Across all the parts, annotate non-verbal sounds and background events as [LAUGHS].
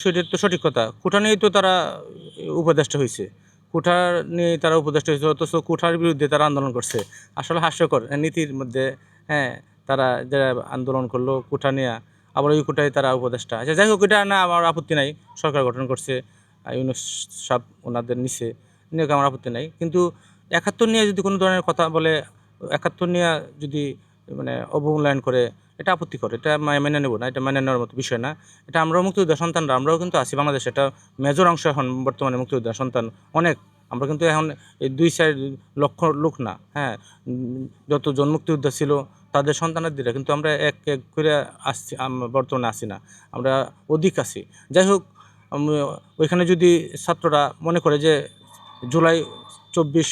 সেটা তো সঠিক কথা। কোঠা নিয়েই তো তারা উপদেষ্টা হয়েছে কোঠা নিয়ে তারা উপদেষ্টা হয়েছে অথচ কোঠার বিরুদ্ধে তারা আন্দোলন করছে। আসলে হাস্যকর নীতির মধ্যে হ্যাঁ তারা যারা আন্দোলন করল কোঠা নিয়ে, আবার ওই কোঠায় তারা উপদেষ্টা। আচ্ছা যাই হোক, এটা না, আমার আপত্তি নাই। সরকার গঠন করছে ইউনুস ওনাদের নিচে নিয়ে আমার আপত্তি নাই। কিন্তু একাত্তর নিয়ে যদি কোনো ধরনের কথা বলে, একাত্তর নিয়ে যদি মানে অবমূল্যায়ন করে, এটা আপত্তি করে, এটা মেনে নেব না, এটা মেনে নেওয়ার মতো বিষয় না। এটা আমরাও মুক্তিযোদ্ধা সন্তানরা আমরাও কিন্তু আছি বাংলাদেশে, এটা মেজর অংশ এখন বর্তমানে মুক্তিযোদ্ধা সন্তান অনেক। আমরা কিন্তু এখন এই দুই চার লক্ষ লোক না হ্যাঁ। যত যতজন মুক্তিযোদ্ধা ছিল, তাদের সন্তানের দিলে কিন্তু আমরা এক এক করে আসছি বর্তমানে আসি না। আমরা অধিক আছি। যাই হোক ওইখানে যদি ছাত্ররা মনে করে যে জুলাই চব্বিশ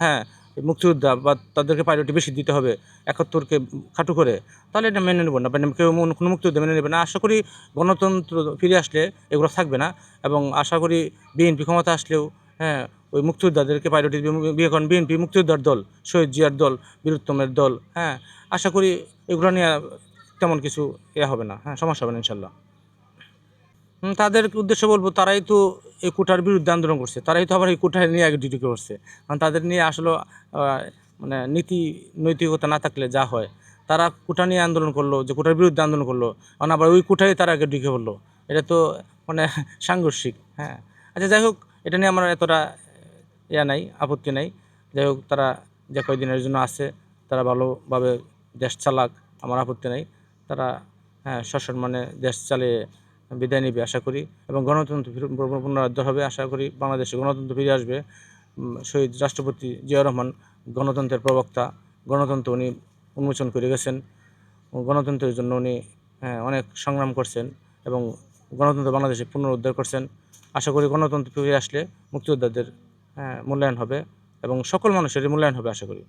হ্যাঁ মুক্তিযোদ্ধা বা তাদেরকে প্রায়োরিটি বেশি দিতে হবে, একাত্তরকে খাটু করে, তাহলে এটা মেনে নেব না। মানে কেউ কোনো মুক্তিযোদ্ধা মেনে নেবে না। আশা করি গণতন্ত্র ফিরে আসলে এগুলো থাকবে না এবং আশা করি বিএনপি ক্ষমতা আসলেও হ্যাঁ ওই মুক্তিযোদ্ধাদেরকে প্রায়োরিটি বিয়ে বিএনপি মুক্তিযোদ্ধার দল, শহীদ জিয়ার দল, বীরুত্তমের দল হ্যাঁ আশা করি এগুলো নিয়ে তেমন কিছু ইয়ে হবে না হ্যাঁ সমস্যা হবে না, ইনশাল্লাহ। তাদের উদ্দেশ্যে বলব, তারাই তো এই কোটার বিরুদ্ধে আন্দোলন করছে। তারাই তো আবার এই কোটায় নিয়ে আগে ডিউটি করছে। কারণ তাদের নিয়ে আসলে মানে নীতি নৈতিকতা না থাকলে যা হয়। তারা কোটা নিয়ে আন্দোলন করল, যে কোটার বিরুদ্ধে আন্দোলন করল, কারণ আবার ওই কোটায় তারা আগে ঢুকে পড়ল এটা তো মানে [LAUGHS] সাংঘর্ষিক হ্যাঁ। আচ্ছা যাই হোক, এটা নিয়ে আমার এতটা ইয়া নাই, আপত্তি নাই। যাই হোক, তারা যে কয়দিনের জন্য আছে, তারা ভালোভাবে দেশ চালাক, আমার আপত্তি নাই। তারা হ্যাঁ সসম্মানে দেশ চালিয়ে বিদায় নেবে আশা করি। এবং গণতন্ত্র ফিরে- পুনর- পুনরুদ্ধার হবে আশা করি বাংলাদেশে গণতন্ত্র ফিরে আসবে। শহীদ রাষ্ট্রপতি জিয়াউর রহমান গণতন্ত্রের প্রবক্তা গণতন্ত্র উনি উন্মোচন করে গেছেন। গণতন্ত্রের জন্য উনি হ্যাঁ, অনেক সংগ্রাম করছেন এবং গণতন্ত্র বাংলাদেশে পুনরুদ্ধার করছেন। আশা করি গণতন্ত্র ফিরে আসলে মুক্তিযোদ্ধাদের হ্যাঁ, মূল্যায়ন হবে এবং সকল মানুষের মূল্যায়ন হবে আশা করি।